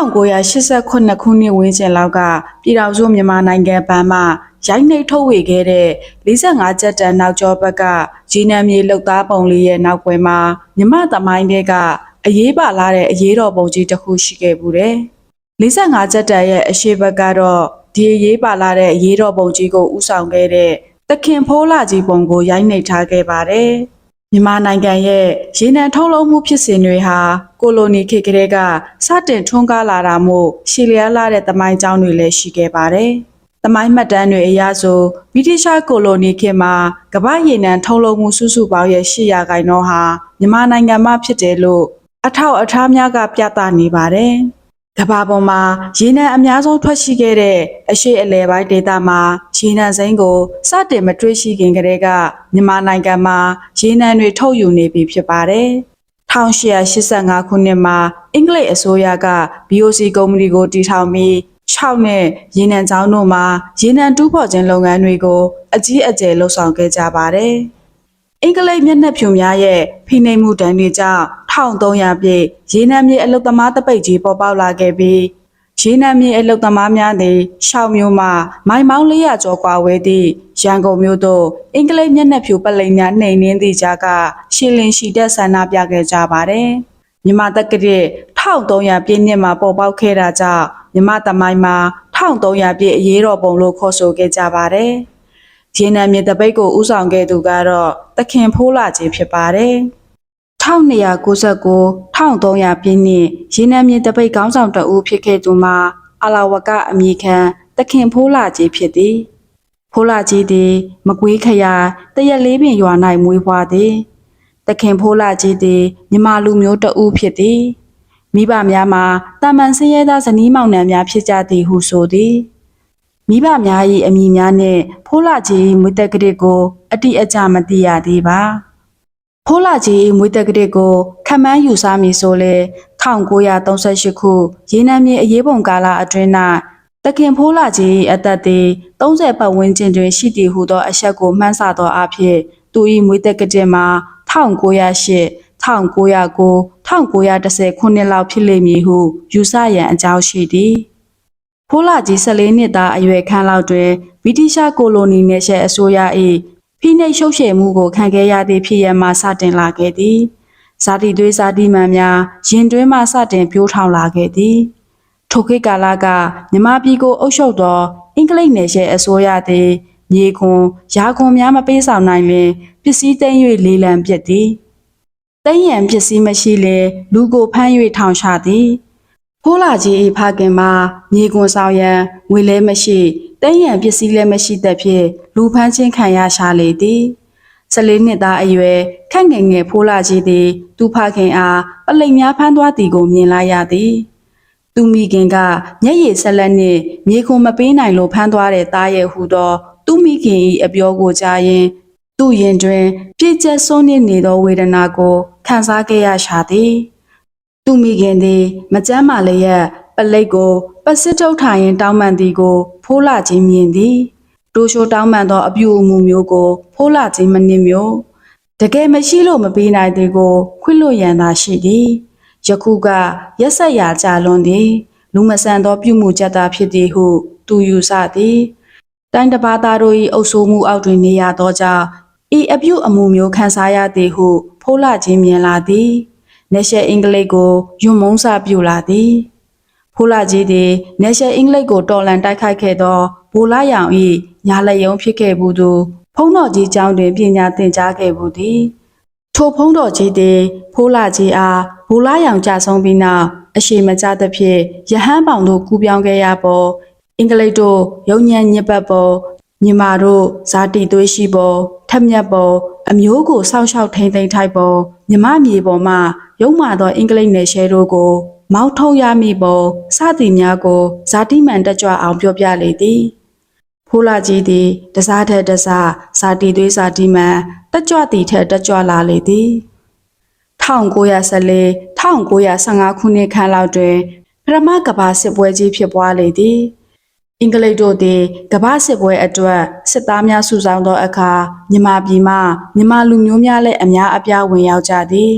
1989ခုနှစ်ဝန်းကျင်လောက်ကပြည်တော်စုမြန်မာနိုင်ငံဗန်းမှရိုက်နှိပ်ထုတ်ဝေခဲ့တဲ့45ကျက်တန်နောက်ကျောဘက်ကဂျီနံမြေလှုပ်သားပုံလေးရဲ့နောက်ွယ်မှာမြမသမိုင်းတွေကအရေးပါလာတဲ့အရေးတော်ပုံကြီးတစ်ခုရှိခဲ့ဘူးတယ်။45ကျက်တန်ရဲ့အရှိဘက်ကတော့ဒီအရေးပါလာတဲ့အရေးတော်ပုံကြီးကိုဥဆောင်ခဲ့တဲ့တခင်ဖိုးလာကြီးပုံကိုရိုက်နှိပ်ထားခဲ့ပါတယ်။ မြန်မာနိုင်ငံရဲ့ရေနံထုတ်လုပ်မှုဖြစ်စဉ်တွေဟာကိုလိုနီခေတ်ကလေးကစတင်ထွန်းကားလာတာမို့ရှည်လျားလာတဲ့တမိုင်းကြောင်းတွေလည်းရှိခဲ့ပါတယ်။တမိုင်းမှတ်တမ်းတွေအရဆိုဗြိတိရှကိုလိုနီခေတ်မှာကမ္ဘာရေနံထုတ်လုပ်မှုစုစုပေါင်းရဲ့800ခန့်တော့ဟာမြန်မာနိုင်ငံမှာဖြစ်တယ်လို့အထောက်အထားများကပြသနေပါတယ်။ ကမ္ဘာပေါ်မှာရေနံအများဆုံးထွက်ရှိခဲ့တဲ့အရှိအလဲပိုင်းဒေသမှာရေနံစိမ်းကိုစတင်မတွေ့ရှိခင်ကတည်းကမြန်မာနိုင်ငံမှာရေနံတွေထုတ်ယူနေပြီဖြစ်ပါတယ်။1885ခုနှစ်မှာအင်္ဂလိပ်အစိုးရက BOC ကုမ္ပဏီကိုတည်ထောင်ပြီး6နဲ့ရေနံချောင်းတို့မှာရေနံတူးဖော်ခြင်းလုပ်ငန်းတွေကိုအကြီးအကျယ်လှုပ်ဆောင်ခဲ့ကြပါတယ်။အင်္ဂလိပ်မျက်နှာဖြူများရဲ့ဖိနှိပ်မှုတံတွေကြောင့် 1300ပြည့်ရေနံမြေအလုတ်သမားတပိတ်ကြီးပေါ်ပေါက်လာခဲ့ပြီးရေနံမြေအလုတ်သမားများသည်ရှောက်မျိုးမှမိုင်ပေါင်း400ကျော်ကွာဝေးသည့်ရန်ကုန်မြို့သို့အင်္ဂလိပ်မျက်နှာဖြူပလိန်များနှိမ်နင်းသည့်ကြားကရှင်းလင်းရှိတဲ့ဆန္ဒပြခဲ့ကြပါတယ်။မြမတက္ကရာ1300ပြည့်နှစ်မှာပေါ်ပေါက်ခဲ့တာကြောင့်မြမသမိုင်းမှာ1300ပြည့်အရေးတော်ပုံလို့ခေါ်ဆိုခဲ့ကြပါတယ်။ရေနံမြေတပိတ်ကိုဥဆောင်ခဲ့သူကတော့တခင်ဖိုးလာကြီးဖြစ်ပါတယ်။ 1299 1300ပြည့်နှစ်ရေနံမြေတပိတ်ခေါင်းဆောင်တအူးဖြစ်ခဲ့သူမှာအလာဝကအမိခံတခင်ဖိုးလာကြီးဖြစ်သည်ဖိုးလာကြီးသည် မကွေးခရိုင်တရက်လေးပင်ရွာ၌မွေးဖွားသည်တခင်ဖိုးလာကြီးသည်မြမလူမျိုးတအူးဖြစ်သည်မိဘများမှာတာမန်စင်းရဲသားဇနီးမောင်နှံများဖြစ်ကြသည်ဟုဆိုသည်မိဘများ၏အမိများနှင့်ဖိုးလာကြီးမွေးတက်ကလေးကို အတိအကျမသိရသေးပါ ဖိုးလာကြီးမွေးတက်ကလေးကိုခမန်းယူစားမည်ဆိုလေ1938ခုရေနံမြေအရေးပုံကာလအတွင်း၌တခင်ဖိုးလာကြီးအသက်သည်30ပတ်ဝန်းကျင်တွင်ရှိသည်ဟုသောအချက်ကိုမှန်းဆသောအဖြစ်သူ၏မွေးတက်ကလေးမှာ1908 1909 1910ခုနှစ်လောက်ဖြစ်လိမ့်မည်ဟုယူဆရန်အကြောင်းရှိသည်ဖိုးလာကြီး14နှစ်သားအရွယ်ခန့်လောက်တွင်ဗြိတိရှကိုလိုနီနယ်ရှယ်အစိုးရ၏ ဖိနှိပ်ရှုပ်ရှယ်မှုကိုခံခဲ့ရသည့်ဖြစ်ရပ်မှစတင်လာခဲ့သည်ဇာတိသွေးဇာတိမှန်များရင်တွင်းမှစတင်ပြိုးထောင်လာခဲ့သည်ထိုခေတ်ကာလကမြမပြည်ကိုအုပ်ချုပ်သောအင်္ဂလိပ်နယ်ရှယ်အစိုးရသည်မြေခွန်ရာခွန်များမပေးဆောင်နိုင်လျင်ပစ္စည်းသိမ်း၍လေးလံပြစ်သည်သိမ်းရန်ပစ္စည်းမရှိလျင်လူကိုဖမ်း၍ထောင်ချသည်ဖိုးလာကြီး၏ဖခင်မှာမြေကွန်ဆောင်ရန်ငွေလဲမရှိ သိမ်းရန်ပစ္စည်းလည်းမရှိသဖြင့်လူဖမ်းခြင်းခံရရှာလေသည်14နှစ်သားအရွယ်ခန့်ငယ်ငယ်ဖိုးလာကြီးသည် သူဖခင်အားပလိတ်များဖမ်းသွားသည်ကိုမြင်လိုက်ရသည်သူမိခင်ကမျက်ရည်ဆက်လက်နှင့်မြေခွန်မပေးနိုင်လို့ဖမ်းသွားတဲ့သားရဲ့ဟူသောသူမိခင်၏အပြောကိုကြားရင်သူ့ရင်တွင် ပြည့်ကျက်ဆုံးနေနေသောဝေဒနာကိုခံစားခဲ့ရရှာသည် သူမိခင်သည် မကြမ်းမာလျက် ပလိတ်ကိုပစစ်ထုတ်ထိုင်ရင်တောင်းပန်သည်ကို ဖိုးလာခြင်းမြင်သည်တိုးရှိုးတောင်းပန်သောအပြုအမူမျိုးကို ဖိုးလာခြင်းမနှင့်မျိုးတကယ်မရှိလို့မပေးနိုင်သည်ကို ခွင့်လွှတ်ရန်သာရှိသည်ယခုကရက်ဆက်ရာကြလွန်သည် လူမဆန်သောပြုမှုချက်သာဖြစ်သည်ဟု သူယူဆသည်တိုင်းတစ်ပါးသားတို့၏အုပ်ဆိုးမှုအောက်တွင်နေရသောကြောင့်ဤအပြုအမူမျိုးခံစားရသည်ဟုဖိုးလာခြင်းမြင်လာသည်နေရှယ်အင်္ဂလိပ်ကိုယွန်းမုန်းစာပြုလာသည် ဖိုးလာကြီးသည်နေရှယ်အင်္ဂလိပ်ကိုတော်လန်တိုက်ခိုက်ခဲ့သောဘိုလာရောင်၏ညာလက်ယုံဖြစ်ခဲ့ဘူးသူဖုံးတော်ကြီးကျောင်းတွင်ပညာသင်ကြားခဲ့ဘူးသည်ထိုဖုံးတော်ကြီးသည်ဖိုးလာကြီးအားဘူလာရောင်ကြဆုံးပြီးနောက်အရှိမကြသဖြင့်ရဟန်းပေါင်တို့ကူးပြောင်းခဲ့ရပေါ်အင်္ဂလိပ်တို့ရုံညံညစ်ပတ်ပေါ်ညီမာတို့ဇာတိသွေးရှိပေါ်ထက်မြက်ပေါ်အမျိုးကိုစောင့်ရှောက်ထိန်သိမ်းထိုက်ပေါ်မြမမြေပေါ်မှရုံမာသောအင်္ဂလိပ်နယ်ရှယ်တို့ကို မောက်ထုံရမိပေါ်စသည်များကိုဇာတိမှန်တက်ကြွအောင်ပြောပြလေသည်ဖိုးလာကြီးသည်တစားထက်တစားဇာတိသွေးဇာတိမှန်တက်ကြွသည်ထက်တက်ကြွလာလေသည်1914 1915ခုနှစ်ခန့်လောက်တွင်ပရမကဘာစစ်ပွဲကြီးဖြစ်ပွားလေသည်အင်္ဂလိပ်တို့သည်ကဘာစစ်ပွဲအတွက်စစ်သားများစုဆောင်းသောအခါမြမပြည်မှမြမလူမျိုးများလည်းအများအပြားဝင်ရောက်ကြသည်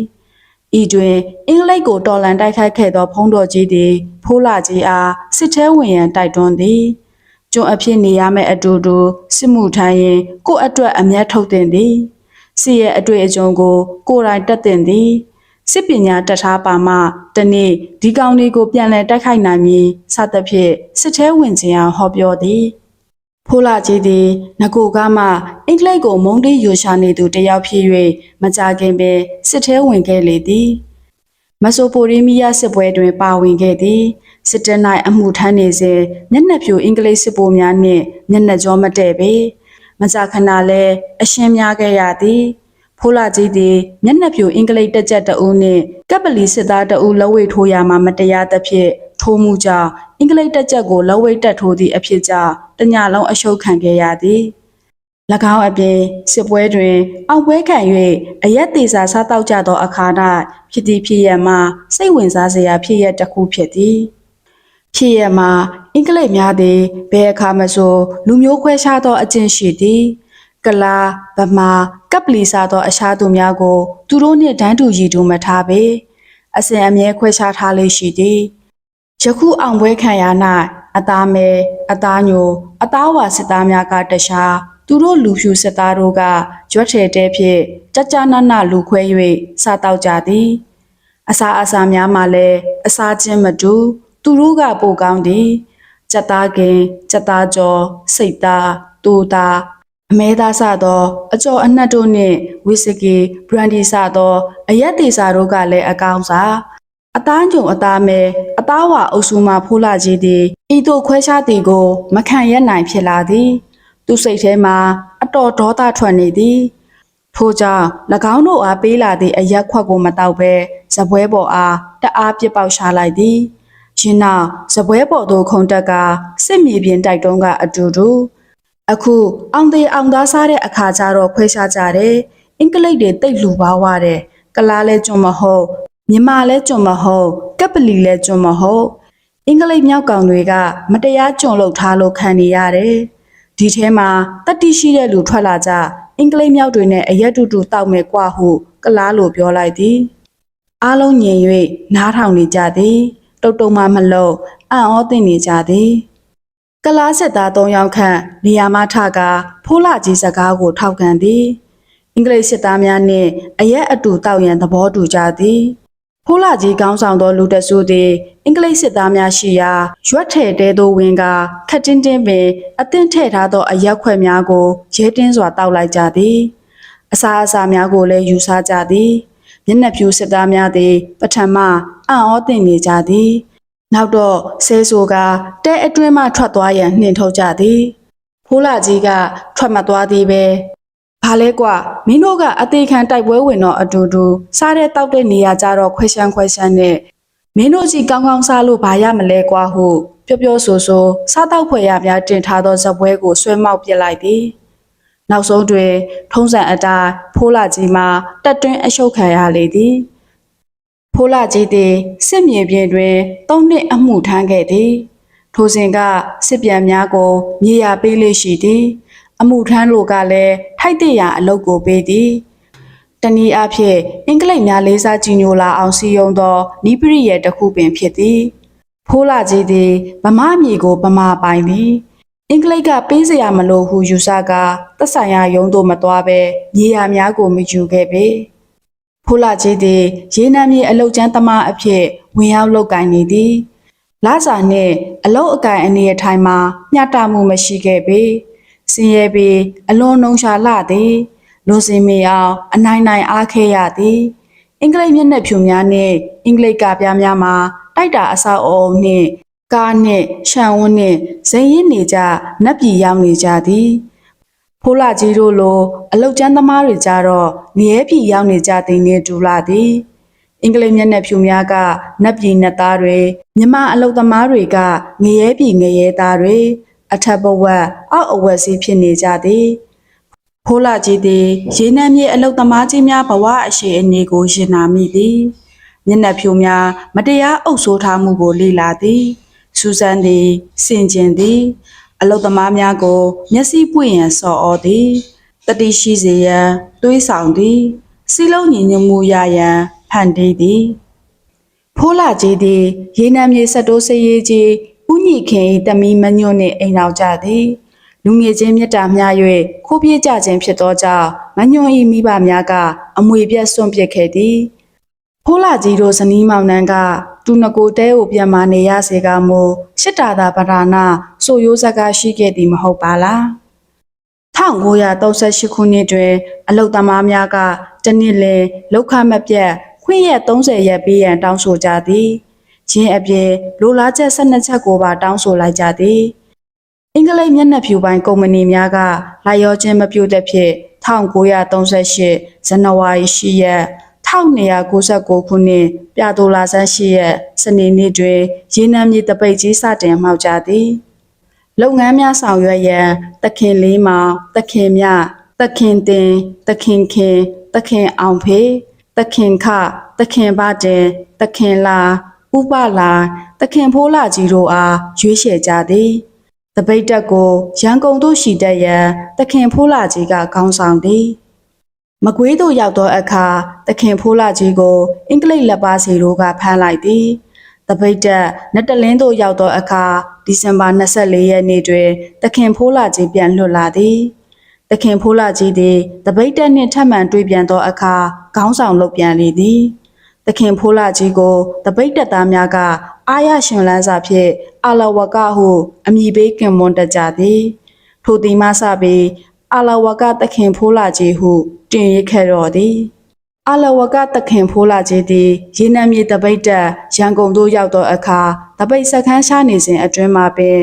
ဤတွင်အင်္ဂလိပ်ကိုတော်လန်တိုက်ခိုက်ခဲ့သောဖုံးတော်ကြီးသည်ဖိုးလာကြီးအားစစ်ထဲဝင်ရန်တိုက်တွန်းသည်ကျွန်းအဖြစ်နေရမယ့်အတူတူစစ်မှုထမ်းရင်ကိုယ့်အတွက်အမျက်ထုတ်တင်သည်စစ်ရဲ့အတွေ့အကြုံကိုကိုယ်တိုင်တက်တင်သည်စစ်ပညာတတ်ထားပါမှတနေ့ဒီကောင်လေးကိုပြန်လည်တိုက်ခိုက်နိုင်မည်စသဖြင့်စစ်ထဲဝင်ခြင်းအောင်ဟောပြောသည် ဖိုးလာကြီးသည်ငကိုကမှအင်္ဂလိပ်ကိုမုန်းတီးယူရှာနေသူတစ်ယောက်ဖြစ်၍မကြခင်ပင်စစ်ထဲဝင်ခဲ့လေသည်မက်ဆိုပိုတေးမီးယားစစ်ပွဲတွင်ပါဝင်ခဲ့သည်စစ်တပ်၌အမှုထမ်းနေစဉ်မျက်နှာဖြူအင်္ဂလိပ်စစ်ဗိုလ်များနှင့်မျက်နှာကြောမတည့်ပေမကြခဏလဲအရှင်းများခဲ့ရသည်ဖိုးလာကြီးသည်မျက်နှာဖြူအင်္ဂလိပ်တက်ကြက်တအုပ်နှင့်ကပ်ပလီစစ်သားတအုပ်လက်ဝဲထိုးရမှမတရားသဖြင့် ထိုးမှုကြောင့်အင်္ဂလိပ်တက်ကြက်ကိုလက်ဝဲတက်ထိုးသည့်အဖြစ်ကြောင့်တညလုံးအရှုပ်ခံခဲ့ရသည်၎င်းအပြင်စစ်ပွဲတွင်အောက်ပွဲခံ၍အရက်သေးစာစားတောက်ကြသောအခါ၌ဖြစ်သည်ဖြစ်ရမှစိတ်ဝင်စားစရာဖြစ်ရတစ်ခုဖြစ်သည်ဖြစ်ရမှအင်္ဂလိပ်များသည်ဘယ်အခါမဆိုလူမျိုးခွဲခြားသောအကျင့်ရှိသည်ကလာဗမာကပ်ပလီစားသောအရှားသူများကို သူတို့နှင့်တန်းတူရည်တူမထားပေအစဉ်အမြဲခွဲခြားထားလေးရှိသည် ယခုအောင်ပွဲခံရ၌အသားမဲအသားညိုအသားဝါစစ်သားများကတခြားသူတို့လူဖြူစစ်သားတို့ကရွက်ထဲတဲဖြင့်ကြကြနနလူခွဲ၍စားတောက်ကြသည်အစာအစာများမှလည်းအစာချင်းမတူ သူတို့ကပိုကောင်းသည်ကြက်သားကင်ကြက်သားကြော်စိတ်သားတူသားအမဲသားစသော အကျော်အနှက်တို့နှင့်ဝီစကီဘရန်ဒီစသော အရက်တေစာတို့ကလည်းအကောင်းစားအသားကြုံအသားမဲ အသားဝအုပ်စုမှဖိုးလာကြီးသည်ဤသို့ခွဲခြားသည်ကို မခံရနိုင်ဖြစ်လာသည် သူစိတ်ထဲမှာ အတော်ဒေါသထွက်နေသည်ထို့ကြောင့်၎င်းတို့အားပေးလာသည့်အရက်ခွက်ကိုမတောက်ဘဲဇပွဲပေါ်အားတအားပြစ်ပေါက်ရှာလိုက်သည်ယင်းနောက်ဇပွဲပေါ်သို့ခုန်တက်ကစစ်မြေပြင်တိုက်တုံးကအတူတူအခုအောင်သေးအောင်သားစားတဲ့အခါကျတော့ခွဲခြားကြတယ်အင်္ဂလိပ်တွေတိတ်လူပါဝတဲ့ကလားလဲကျွံမဟုတ် မြမလဲကျွံမဟုတ်ကပ်ပလီလဲကျွံမဟုတ်အင်္ဂလိပ်မြောက်ကောင်တွေက မတရားကျွံလုထားလို့ခံနေရတယ်ဒီထဲမှာတတိရှိတဲ့လူထွက်လာကြအင်္ဂလိပ်မြောက်တွေနဲ့အရက်တူတူတောက်မဲ့ကွာဟုကလားလိုပြောလိုက်သည်အားလုံးညင်၍နားထောင်နေကြသည်တုတ်တုံမှမလို့အံ့ဩသင့်နေကြသည်ကလားစစ်သား၃ယောက်ခန့်နေရာမထကဖိုးလာကြီးစကားကိုထောက်ခံသည်အင်္ဂလိပ်စစ်သားများနှင့်အရက်အတူတောက်ရန်သဘောတူကြသည် ဖိုးလာကြီးကောင်းဆောင်သောလူတဆူသည်အင်္ဂလိပ်စစ်သားများရှိရာရွက်ထဲတဲသို့ဝင်ကခက်တင်းတင်းပင်အသင့်ထည့်ထားသောအရက်ခွက်များကိုရဲတင်းစွာတောက်လိုက်ကြသည်အစာအစာများကိုလည်းယူဆကြသည်မျက်နှာဖြူစစ်သားများသည် ပထမအံ့ဩသင့်နေကြသည် နောက်တော့ဆဲဆိုကတဲအတွင်းမှထွက်သွားရန်နှင်ထုတ်ကြသည်ဖိုးလာကြီးကထွက်မသွားသေးပဲ ဘာလဲကွာမင်းတို့ကအသေးခံတိုက်ပွဲဝင်တော့အတူတူစားတဲ့တောက်တဲ့နေရာကြတော့ခွဲရှမ်းခွဲရှမ်းနဲ့မင်းတို့ကြီးကောင်းကောင်းစားလို့ဘာရမလဲကွာဟုပျော့ပျော့ဆိုဆိုစားတောက်ဖွယ်ရများတင်ထားသောဇပွဲကိုဆွဲမောက်ပစ်လိုက်သည်နောက်ဆုံးတွင်ထုံးစံအတိုင်းဖိုးလာကြီးမှတက်တွင်းအရှုပ်ခံရလေသည်ဖိုးလာကြီးသည်စစ်မြေပြင်တွင်သုံးနှစ်အမှုထမ်းခဲ့သည်ထိုစဉ်ကစစ်ပြန်များကိုမြေယာပေးလေးရှိသည် အမှုထမ်းလိုကလည်းထိုက်တဲ့ရာအလုပ်ကိုပေးသည်တနည်းအားဖြင့်အင်္ဂလိပ်များလေးစားကြည်ညိုလာအောင်စီယုံသောနိပရိယေတစ်ခုပင်ဖြစ်သည်ဖိုးလာကြီးသည်ဗမာမြေကိုဗမာပိုင်သည်အင်္ဂလိပ်ကပေးစရာမလိုဟုယူဆကသက်ဆိုင်ရာရုံးသို့မသွားဘဲမြေယာများကိုမယူခဲ့ပေဖိုးလာကြီးသည်ရေနံမြေအလုတ်ကျန်းသမားအဖြစ်ဝင်ရောက်လုပ်ကိုင်နေသည်လာစာနှင့်အလုတ်အကင်အနေအထိုင်မှာမျှတမှုမရှိခဲ့ပေ စင်ရဲပေအလွန်နှုံရှာလှသည်လွန်စင်မီအောင်အနိုင်နိုင်အားခဲရသည်အင်္ဂလိပ်မျက်နှာဖြူများနှင့်အင်္ဂလိပ်ကပြားများမှာတိုက်တာအဆောက်အအုံနှင့်ကားနှင့်ရှံဝန်းနှင့်ဇိမ်ရင်နေကြနတ်ပြည်ရောက်နေကြသည်ဖိုးလာကြီးတို့လိုအလုတ်ကျန်းသမားတွေကြတော့ငရဲပြည်ရောက်နေကြသည်နှင့်တူလာသည်အင်္ဂလိပ်မျက်နှာဖြူများကနတ်ပြည်နတ်သားတွေမြမအလုတ်သမားတွေကငရဲပြည်ငရဲသားတွေ အထက်ဘဝက်အောက်အဝက်စီးဖြစ်နေကြသည်ဖိုးလာကြီးသည်ရေနံမြေအလုတ်သမားကြီးများဘဝအရှိအနေကိုရင်နာမိသည်မျက်နှာဖြူများမတရားအုပ်ဆိုးထားမှုကိုလေ့လာသည်စူဇန်သည်စင်ကျင်သည် အလုတ်သမားများကို မျက်စိပွင့်ရန်စော်ဩသည်တတိရှိစေရန်တွေးဆောင်သည်စီလုံးညီညွတ်မှုရရန်ဖဖန်တီးသည်ဖိုးလာကြီးသည်ရေနံမြေဆက်တိုးစရေးကြီး ဥညိခင်၏တမီမညွန့်နှင့်အိမ်အောင်ကြသည်လူငယ်ချင်းမြတ်တာမျှ၍ခိုးပြေးကြခြင်းဖြစ်သောကြောင့်မညွန့်၏မိဘများကအမွေပြတ်စွန့်ပစ်ခဲ့သည်ဖိုးလာကြီးတို့ဇနီးမောင်နှံကတူနကိုတဲကိုပြန်မနေရစေကမူရှစ်တာသာပဓာနာဆိုရိုးဇက်ကရှိခဲ့သည်မဟုတ်ပါလား1938ခုနှစ်တွင် အလုတ်သမားများကတနစ်လင်လောက်ခမပြတ်ခွင့်ရက်30ရက်ပေးရန်တောင်းဆိုကြသည် ရင်းအပြင်လိုလားချက်12ချက်ကိုပါတောင်းဆိုလိုက်ကြသည်အင်္ဂလိပ်မျက်နှာဖြူပိုင်းကုမ္ပဏီများကလာရောခြင်းမပြုတဲ့ဖြစ်1938ဇန်နဝါရီ10ရက်1296ခုနှစ်ပြတိုလာဆန်းရှိရက်စနေနေ့တွင်ရေနံမြေတပိတ်ကြီးစတင်မှောက်ကြသည်လုပ်ငန်းများဆောင်ရွက်ရန်တခင်လေးမောင်တခင်မြတခင်တင်တခင်ခင်တခင်အောင်ဖေးတခင်ခတခင်ပါတင်တခင်လာ ဥပလာတခင်ဖိုးလာကြီးတို့အားရွေးချယ်ကြသည်တပိတ်တက်ကိုရန်ကုန်သို့ရှိတတ်ရန်တခင်ဖိုးလာကြီးကခေါင်းဆောင်သည်မကွေးသို့ရောက်သောအခါတခင်ဖိုးလာကြီးကို အင်္ဂလိပ်လက်ပါစီတို့ကဖမ်းလိုက်သည်တပိတ်တက်နတ်တလင်းသို့ရောက်သောအခါဒီဇင်ဘာ24ရက်နေ့တွင်တခင်ဖိုးလာကြီးပြန်လွတ်လာသည်တခင်ဖိုးလာကြီးသည်တပိတ်တက်နှင့်ထပ်မံတွေ့ပြန်သောအခါခေါင်းဆောင်လုပ်ပြန်လေသည် တခင်ဖိုးလာကြီးကိုတပိတ်တက်သားများကအာရရှင်လန်းစာဖြင့်အာလဝကဟုအမည်ပေးကင်မွန်တကြသည်ထိုသည်မှစပြီးအာလဝကတခင်ဖိုးလာကြီးဟုတင်ရခဲ့တော်သည်အာလဝကတခင်ဖိုးလာကြီးသည်ရေနံမြေတပိတ်တက်ရန်ကုန်သို့ရောက်သောအခါတပိတ်စခန်းရှားနေစဉ်အတွင်းမှာပင်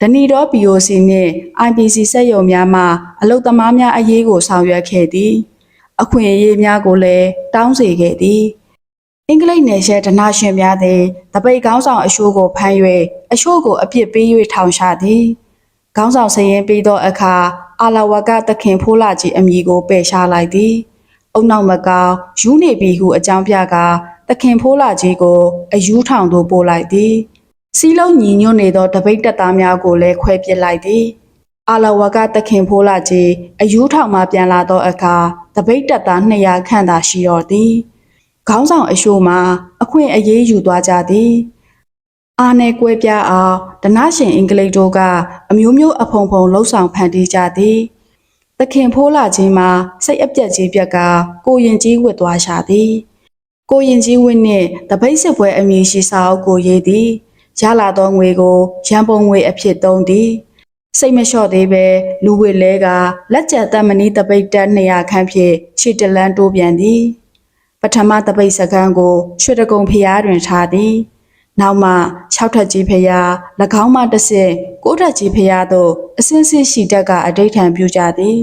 ဒနီတော် BOC နှင့် IPC စက်ရုံများမှအလုတ်သမားများအရေးကိုဆောင်ရွက်ခဲ့သည် အခွင့်အရေးများကိုလည်းတောင်းစေခဲ့သည် အင်္ဂလိပ်နယ်ရှယ်ဒနာရှင်များသည်တပိတ်ကောင်းဆောင်အရှိုးကိုဖမ်း၍အရှိုးကိုအပြစ်ပေး၍ထောင်ချသည်ခေါင်းဆောင်စရင်ပြီးသောအခါအာလဝကတခင်ဖိုးလာကြီးအမည်ကိုပယ်ရှားလိုက်သည်အုံနောက်မကောင်းယူနေပြီဟုအကြောင်းပြကာတခင်ဖိုးလာကြီးကိုအယူထောင်သို့ပို့လိုက်သည်စီလုံးညီညွတ်နေသောတပိတ်တပ်သားများကိုလည်းခွဲပစ်လိုက်သည်အာလဝကတခင်ဖိုးလာကြီးအယူထောင်မှပြန်လာသောအခါတပိတ်တပ်သား200ခန့်သာရှိတော်သည် ခေါင်းဆောင်အရှိုးမှာအခွင့်အရေးယူသွားကြသည်အာနယ်ကွဲပြားအောင်ဒနာရှင်အင်္ဂလိပ်တို့ကအမျိုးမျိုးအဖုံဖုံလှုပ်ဆောင်ဖန်တီးကြသည်သခင်ဖိုးလာခြင်းမှာစိတ်အပြက်ကြီးပြက်ကကိုရင်ကြီးဝတ်သွားရှာသည်ကိုရင်ကြီးဝတ်နှင့်တပိတ်စစ်ပွဲအမည်ရှိစာအုပ်ကိုရေးသည်ရလာသောငွေကိုရန်ပုံငွေအဖြစ်သုံးသည်စိတ်မလျှော့သေးပဲလူဝစ်လဲကလက်ကျက်တမနီတပိတ်တက်200ခန့်ဖြင့်ခြေတလန်းတိုးပြန်သည်ပ ထမတပိတ်စကန်းကိုရွှေတကုံဖျားတွင်ထားသည်နောက်မှ6ထပ်ကြီးဖျား၎င်းမှတစ်ဆင့်9ထပ်ကြီးဖျားသို့အစင်းစင်းရှိတက်ကအဋိဌံပြုကြသည်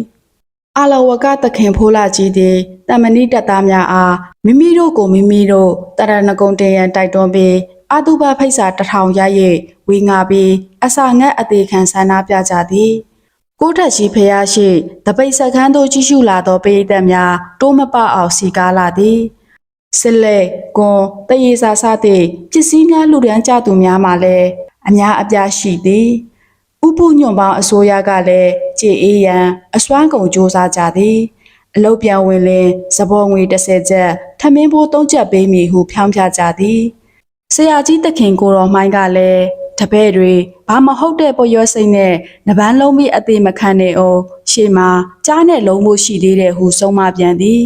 အာလဝကသခင်ဖိုးလာကြီးသည်တမဏိတက်သားများအားမိမိတို့ကိုမိမိတို့တရဏဂုံတင်ရန်တိုက်တွန်းပြီးအာတုဘဖိတ်စာတစ်ထောင်ရ၍ဝေငါပြီးအစာငတ်အသေးခံဆန္ဒပြကြသည် ကိုထက်ရှိဖျားရှိတပိတ်စခန်းသို့ကြည့်ရှုလာသောပရိသတ်များတိုးမပအောင်စီကားလာသည်စစ်လက်ကွန်တရေစာစသည့်ပစ္စည်းများလူဒန်းကြသူများမှလည်းအများအပြားရှိသည်ဥပုညွန့်ပေါင်းအစိုးရကလည်းကြေအေးရန်အစွမ်းကုန်စ조사ကြသည်အလုတ်ပြန်ဝင်လင်သဘောငွေ30ကျပ်ထမင်းဖိုး3ကျပ်ပေးမည်ဟုဖြောင်းပြကြသည်ဆရာကြီးတခင်ကိုတော်မှိုင်းကလည်း တပည့်တွေဘာမဟုတ်တဲ့ပေါ်ရွက်စိတ်နဲ့နပန်းလုံးပြီးအသေးမခံနေအောင်ရှေ့မှာကြားနဲ့လုံးဖို့ရှိသေးတယ်ဟုဆုံးမပြန်သည်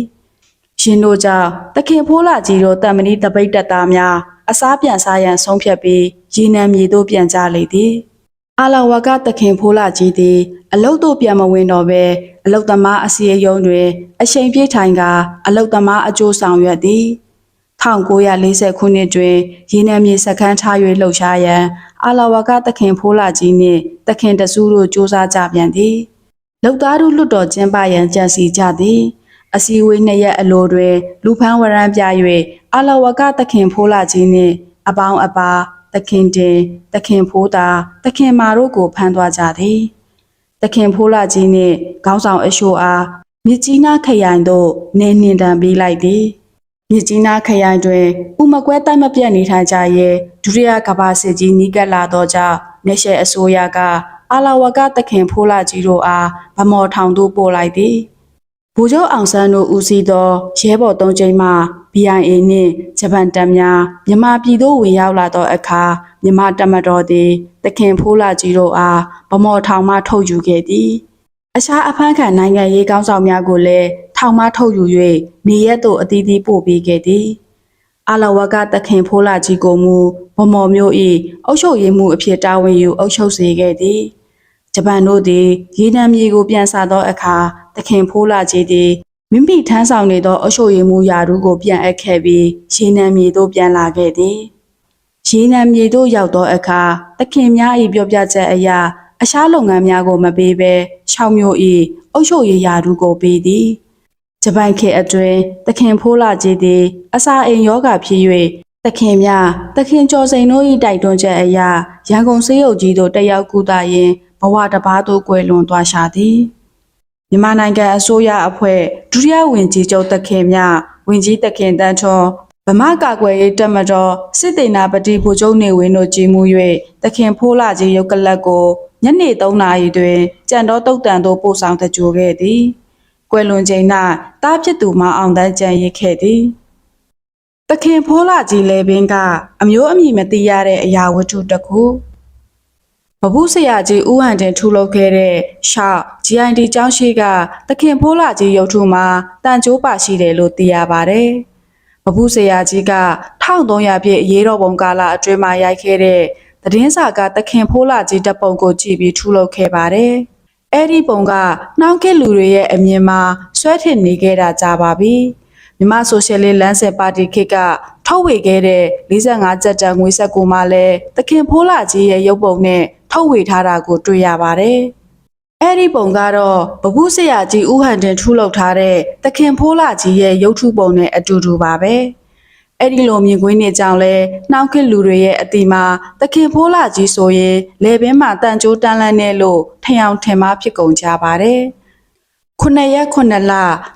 ရှင်တို့ကြောင့်တခင်ဖိုးလာကြီးတို့တမ္မဏိတပိတ်တက်သားများအစားပြန်စားရန်ဆုံးဖြတ်ပြီးရေနံမြေသို့ပြန်ကြလေသည်အာလဝကတခင်ဖိုးလာကြီးသည်အလုတ်တို့ပြန်မဝင်တော့ဘဲအလုတ်သမားအစီအယုံတွင်အရှိန်ပြေးထိုင်ကအလုတ်သမားအကျိုးဆောင်ရွက်သည်1940ခုနှစ်တွင်ရေနံမြေစခန်းထား၍လှုပ်ရှားရန် အာလဝကတခင်ဖိုးလာကြီးနှင့်တခင်တစုတို့စ조사ကြပြန်သည်လုံသားတို့လွတ်တော်ကျင်းပရန်ကြံစီကြသည်အစည်းအဝေးနှစ်ရက်အလိုတွင်လူဖန်းဝရမ်းပြ၍အာလဝကတခင်ဖိုးလာကြီးနှင့်အပေါင်းအပါတခင်တင်တခင်ဖိုးတာတခင်မာတို့ကိုဖမ်းသွားကြသည်တခင်ဖိုးလာကြီးနှင့်ခေါင်းဆောင်အရှိုးအားမြစ်ကြီးနားခရိုင်သို့နေနှင်တံပေးလိုက်သည် မြစ်ကြီးနားခရိုင်တွင်ဥမကွဲတိုက်မပြတ်နေထိုင်ကြရဲဒုတိယကမ္ဘာစစ်ကြီးနီးကပ်လာသောကြောင့်နေရှယ်အစိုးရကအာလာဝကတခင်ဖိုးလာကြီးတို့အားဗမော်ထောင်သို့ပို့လိုက်သည်ဗိုလ်ချုပ်အောင်ဆန်းတို့ဦးစီးသောရဲဘော်သုံးကျိန်းမှဘ BIA နှင့်ဂျပန်တပ်များမြန်မာပြည်သို့ဝင်ရောက်လာသောအခါမြန်မာတပ်မတော်သည်တခင်ဖိုးလာကြီးတို့အားဗမော်ထောင်မှထုတ်ယူခဲ့သည်အခြားအဖမ်းခံနိုင်ငံရေးကောင်းဆောင်များကိုလည်း ထောင်မှထုတ်ယူ၍နေရက်သို့အသီးသီးပို့ပေးခဲ့သည်အလဝကတခင်ဖိုးလာကြီးကိုမူဗမော်မျိုး၏အုပ်ချုပ်ရေးမှုအဖြစ်တာဝန်ယူအုပ်ချုပ်စေခဲ့သည်ဂျပန်တို့သည်ရေနံမြေကိုပြန်ဆသောအခါသခင်ဖိုးလာကြီးသည်မိမိထမ်းဆောင်နေသောအရှိုရည်မှုယာရုကိုပြန်အပ်ခဲ့ပြီးရေနံမြေသို့ပြန်လာခဲ့သည်ရေနံမြေသို့ရောက်သောအခါသခင်များ၏ပြောပြချက်အရအရှားလုပ်ငန်းများကိုမပေးဘဲ၆မျိုး၏အုပ်ချုပ်ရေးယာရုကိုပေးသည် ဂျပန်ခေတ်အတွင်းသခင်ဖိုးလာကြီးသည် အစာအိမ်ယောဂဖြစ်၍သခင်များသခင်ကျော်စိန်တို့၏တိုက်တွန်းချက်အရရန်ကုန်စေးရုပ်ကြီးသို့တက်ရောက်ကူတာရင်ဘဝတစ်ပါးသို့ကွယ်လွန်သွားရှာသည်မြန်မာနိုင်ငံအစိုးရအဖွဲ့ဒုတိယဝန်ကြီးချုပ်သခင်မြဝန်ကြီးသခင်တန်းထွန်းဗမာကာကွယ်ရေးတပ်မတော်စစ်တေနာပတိဗိုလ်ချုပ်နေဝင်းတို့ကြီးမှု၍သခင်ဖိုးလာကြီးရုပ်ကလပ်ကိုညနေ3နာရီတွင်ကြံတော်တုတ်တန်သို့ပို့ဆောင်တကြိုခဲ့သည် ကွယ်လွန်ချိန်၌တားဖြစ်သူမအောင်တန်းကြံရစ်ခဲ့သည်တခင်ဖိုးလာကြီးလေပင်ကအမျိုးအမည်မသိရတဲ့အရာဝတ္ထုတစ်ခုဘဘူးဆရာကြီးဦးဟန်တင်ထူလုပ်ခဲ့တဲ့ရှောက် GID ကျောင်းရှိကတခင်ဖိုးလာကြီးရုပ်ထုမှာတန်ကြိုးပါရှိတယ်လို့သိရပါတယ်။ဘဘူးဆရာကြီးက1300ပြည့်အရေးတော်ပုံကာလအတွင်းမှာရိုက်ခဲ့တဲ့သတင်းစာကတခင်ဖိုးလာကြီးတပ်ပုံကိုကြည့်ပြီးထူလုပ်ခဲ့ပါတယ်။ အဲ့ဒီပုံကနှောင်းကစ်လူတွေရဲ့အမြင်မှာဆွဲထင်နေခဲ့တာကြာပါပြီ။မြမဆိုရှယ်လစ်လမ်းစဉ်ပါတီခေတ်ကထုတ်ဝေခဲ့တဲ့45ကျပ်တန်ငွေဆက်ကူမှလည်းတခင်ဖိုးလာကြီးရဲ့ရုပ်ပုံနဲ့ထုတ်ဝေထားတာကိုတွေ့ရပါတယ်။အဲ့ဒီပုံကတော့ဘဘူးဆရာကြီးဦးဟန်တင်ထူလုပ်ထားတဲ့တခင်ဖိုးလာကြီးရဲ့ရုပ်ထုပုံနဲ့အတူတူပါပဲ။ အဲ့ဒီလိုမြင်ကွင်းနေကြောင်လဲနှောက်ခစ်လူတွေရဲ့အတိမှာတခင်ဖိုးလာကြီးဆိုရင်လေပင်မှာတန်ကြိုးတန်းလန်းနေလို့ထင်အောင်ထင်မှားဖြစ်ကုန်ကြပါတယ်။ခုနှစ်ရက်ခုနှစ်လ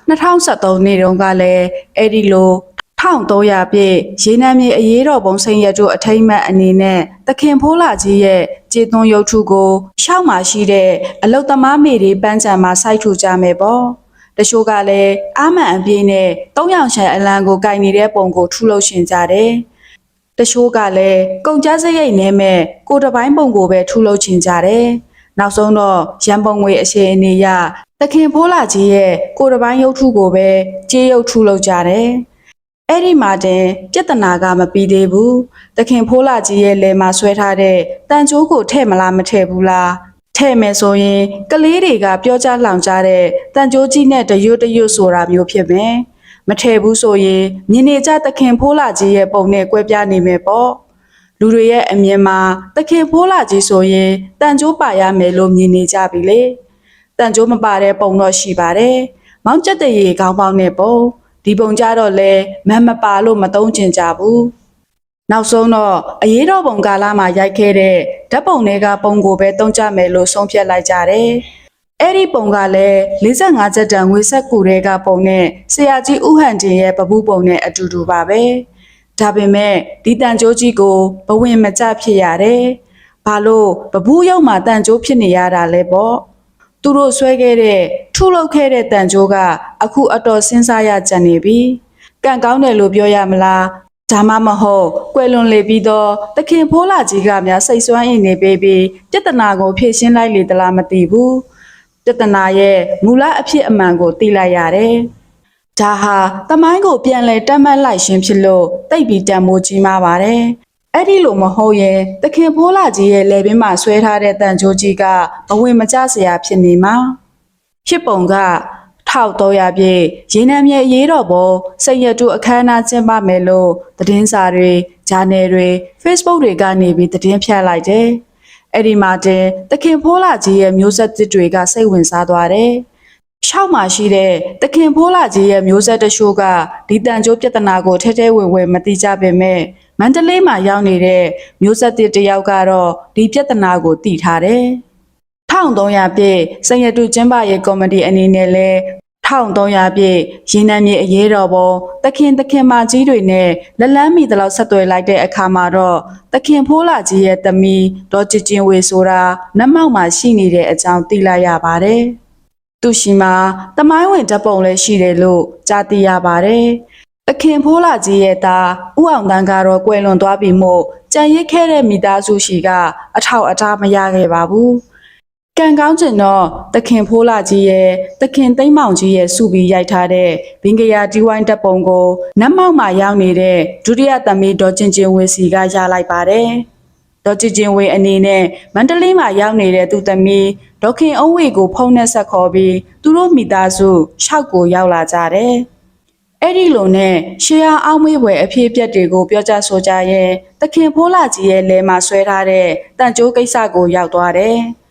2023နေ့တုန်းကလည်းအဲ့ဒီလို1300ပြည့်ရေနံမြေအရေးတော်ပုံစိန်ရတို့အထိမ့်မှတ်အနေနဲ့သခင်ဖိုးလာကြီးရဲ့ကျေသွန်းရုပ်ထုကိုရှောက်မှာရှိတဲ့အလုတ်သမားမေတွေပန်းချံမှာစိုက်ထူကြမယ်ပေါ့ တချို့ကလည်းအာမန်အပြည့်နဲ့တုံးရောင်ချန်အလံကိုကင်နေတဲ့ပုံကိုထူလို့ရှင်ကြတယ်တချို့ကလည်းကုန်ကြစရိတ်နဲ့မဲ့ကိုယ်တစ်ပိုင်းပုံကိုပဲထူလို့ချင်ကြတယ်နောက်ဆုံးတော့ရန်ပုံငွေအရှိန်အနေရသခင်ဖိုးလာကြီးရဲ့ကိုယ်တစ်ပိုင်းရုပ်ထုကိုပဲကြေးရုပ်ထုလုပ်ကြတယ်။အဲ့ဒီမှာတင်ပြဿနာကမပြီးသေးဘူး။သခင်ဖိုးလာကြီးရဲ့လယ်မှာဆွဲထားတဲ့တန်ကြိုးကိုထည့်မလားမထည့်ဘူးလား။ ထည့်မယ်ဆိုရင်ကလေးတွေကပြောကြလောင်ကြတဲ့တန်ကြိုးကြီးနဲ့တရွတ်တရွတ်ဆိုတာမျိုးဖြစ်မယ်။မထည့်ဘူးဆိုရင်မြင်နေကြသခင်ဖိုးလာကြီးရဲ့ပုံနဲ့ကွဲပြားနေမယ်ပေါ့။လူတွေရဲ့အမြင်မှာတခင်ဖိုးလာကြီးဆိုရင်တန်ကြိုးပါရမယ်လို့မြင်နေကြပြီလေတန်ကြိုးမပါတဲ့ပုံတော့ရှိပါတယ်မောင်ကျက်တရေခေါင်းပေါင်းတဲ့ပုံဒီပုံကြတော့လဲမန်မပါလို့မတုံးကျင်ကြဘူး နောက်ဆုံးတော့အရေးတော်ပုံကာလမှာရိုက်ခဲ့တဲ့ဓာတ်ပုံတွေကပုံကိုပဲတုံးကြမယ်လို့ဆုံးဖြတ်လိုက်ကြတယ်အဲ့ဒီပုံကလည်း45ကျပ်တန်ငွေဆက်ကူတွေကပုံနဲ့ဆရာကြီးဦးဟန်တင်ရဲ့ပပူးပုံနဲ့အတူတူပါပဲဒါပေမဲ့ဒီတန်ကြိုးကြီးကိုဘဝင်မကြဖြစ်ရတယ်ဘာလို့ပပူးရုံမှာတန်ကြိုးဖြစ်နေရတာလဲပေါ့သူတို့ဆွဲခဲ့တဲ့ထုလုပ်ခဲ့တဲ့တန်ကြိုးကအခုအတော်စဉ်းစားရကြနေပြီကံကောင်းတယ်လို့ပြောရမလား ဒါမှမဟုတ်ကွယ်လွန်လေပြီးတော့တခင်ဖိုးလာကြီးကများစိတ်ဆွမ်းအင်နေပေးပြီးပြဿနာကိုဖြေရှင်းလိုက်လေသလားမသိဘူးပြဿနာရဲ့မူလအဖြစ်အမှန်ကိုသိလိုက်ရတယ်ဒါဟာတမိုင်းကိုပြန်လဲတက်မှတ်လိုက်ရှင်ဖြစ်လို့တိတ်ပြီးတန်မိုးကြီးမားပါတယ်အဲ့ဒီလိုမဟုတ်ရင်တခင်ဖိုးလာကြီးရဲ့လေပင်မှာဆွဲထားတဲ့တန်ကြိုးကြီးကဘဝင်မကျစရာဖြစ်နေမှာဖြစ်ပုံက 1300ပြည့်ရေနံမြေအရေးတော်ပုံစိတ်ရတုအခမ်းအနားကျင်းပမယ်လို့သတင်းစာတွေဂျာနယ်တွေ Facebook တွေကနေပြီးသတင်းဖြန့်လိုက်တယ်အဲ့ဒီမှာတင်တခင်ဖိုးလာကြီးရဲ့မျိုးဆက်တစ်တွေကစိတ်ဝင်စားသွားတယ်ရှောက်မှာရှိတဲ့တခင်ဖိုးလာကြီးရဲ့မျိုးဆက်တရှို့ကဒီတန်ကြိုးပြဿနာကိုထဲထဲဝင်ဝင်မသိကြပေမဲ့မန္တလေးမှာရောက်နေတဲ့မျိုးဆက်တစ်တယောက်ကတော့ဒီပြဿနာကိုသိထားတယ်။ 1300ပြည့်စင်ရတုကျင်းပရေးကော်မတီအနေနဲ့လဲ1300ပြည့်ရင်းနှံမြေအရေးတော်ပုံတခင်တခင်မကြီးတွေနဲ့လက်လန်းမီတလောက်ဆက်သွယ်လိုက်တဲ့အခါမှာတော့တခင်ဖိုးလာကြီးရဲ့သမီးဒေါ်ချစ်ချင်းဝေဆိုတာနတ်မောက်မှာရှိနေတဲ့အကြောင်းသိလိုက်ရပါတယ်။သူရှိမှာတမိုင်းဝင်ဓာတ်ပုံလည်းရှိတယ်လို့ကြားသိရပါတယ်။တခင်ဖိုးလာကြီးရဲ့သားဥအောင်တန်းကတော့ကွယ်လွန်သွားပြီမို့ကြံရစ်ခဲ့တဲ့မိသားစုရှိကအထောက်အထားမရခဲ့ပါဘူး။ ကံကောင်းကျင်တော့သခင်ဖိုးလာကြီးရဲ့သခင်သိမ့်မောင်ကြီးရဲ့စုပြီးရိုက်ထားတဲ့ဘင်္ဂယာဒီဝိုင်းတပ်ပုံကိုနတ်မောက်မှာရောက်နေတဲ့ဒုတိယသမီးဒေါ်ချင်းချင်းဝေစီကရလိုက်ပါတယ်။ဒေါ်ချစ်ချင်းဝေအနေနဲ့မန္တလေးမှာရောက်နေတဲ့သူသမီးဒေါခင်အုံးဝေကိုဖုန်းနဲ့ဆက်ခေါ်ပြီးသူတို့မိသားစုရှောက်ကိုရောက်လာကြတယ်။အဲ့ဒီလိုနဲ့ရှေးအားအောင်းမေးပွဲအဖြစ်အပျက်တွေကိုပြောကြဆိုကြရဲ့တခင်ဖိုးလာကြီးရဲ့လဲမှာဆွဲထားတဲ့တန်ကြိုးကိစ္စကိုရောက်သွားတယ်။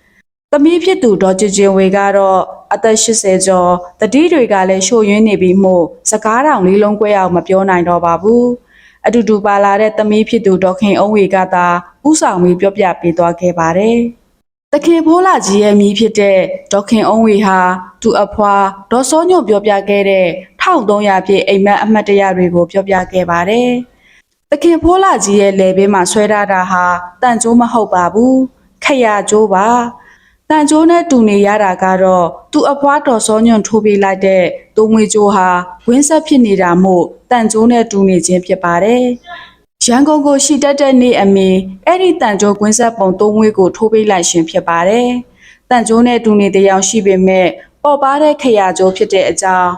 သမီးဖြစ်သူဒေါ်ချစ်ချင်းဝေကတော့အသက်80ကျော်တတိတွေကလည်းရှို့ယွင်းနေပြီးမို့စကားတောင်လေးလုံးကွဲအောင်မပြောနိုင်တော့ပါဘူး။အတူတူပါလာတဲ့သမီးဖြစ်သူဒေါခင်အုံးဝေကသာဥဆောင်ပြီးပြောပြပေးသွားခဲ့ပါတယ်။တခင်ဖိုးလာကြီးရဲ့မိဖြစ်တဲ့ဒေါခင်အုံးဝေဟာသူ့အဖွာဒေါ်စောညိုပြောပြခဲ့တဲ့1300ပြည့်အိမ်မက်အမှတ်တရတွေကိုပြောပြခဲ့ပါတယ်။တခင်ဖိုးလာကြီးရဲ့လေဘေးမှာဆွဲထားတာဟာတန်ကြိုးမဟုတ်ပါဘူး။ခရကြိုးပါ။ တန်ကြိုးနဲ့တူနေရတာကတော့သူ့အဖွားတော်စောညွန့်ထိုးပေးလိုက်တဲ့သုံးမွေကြိုးဟာဝင်းဆက်ဖြစ်နေတာမို့တန်ကြိုးနဲ့တူနေခြင်းဖြစ်ပါတယ်။ရန်ကုန်ကိုရှိတက်တဲ့နေ့အမီအဲ့ဒီတန်ကြိုးကွင်းဆက်ပုံသုံးဝေးကိုထိုးပေးလိုက်ရှင်ဖြစ်ပါတယ်။တန်ကြိုးနဲ့တူနေတဲ့ရောင်ရှိပေမဲ့ပေါ်ပါတဲ့ခရာကြိုးဖြစ်တဲ့အကြောင်း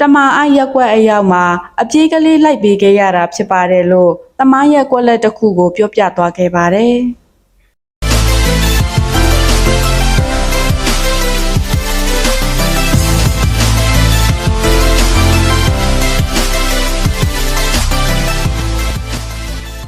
တမန်အားရက်ွက်အရောက်မှာအပြေးကလေးလိုက်ပေးခဲ့ရတာဖြစ်ပါတယ်လို့တမန်ရက်ွက်လက်တစ်ခုကိုပြောပြသွားခဲ့ပါတယ်။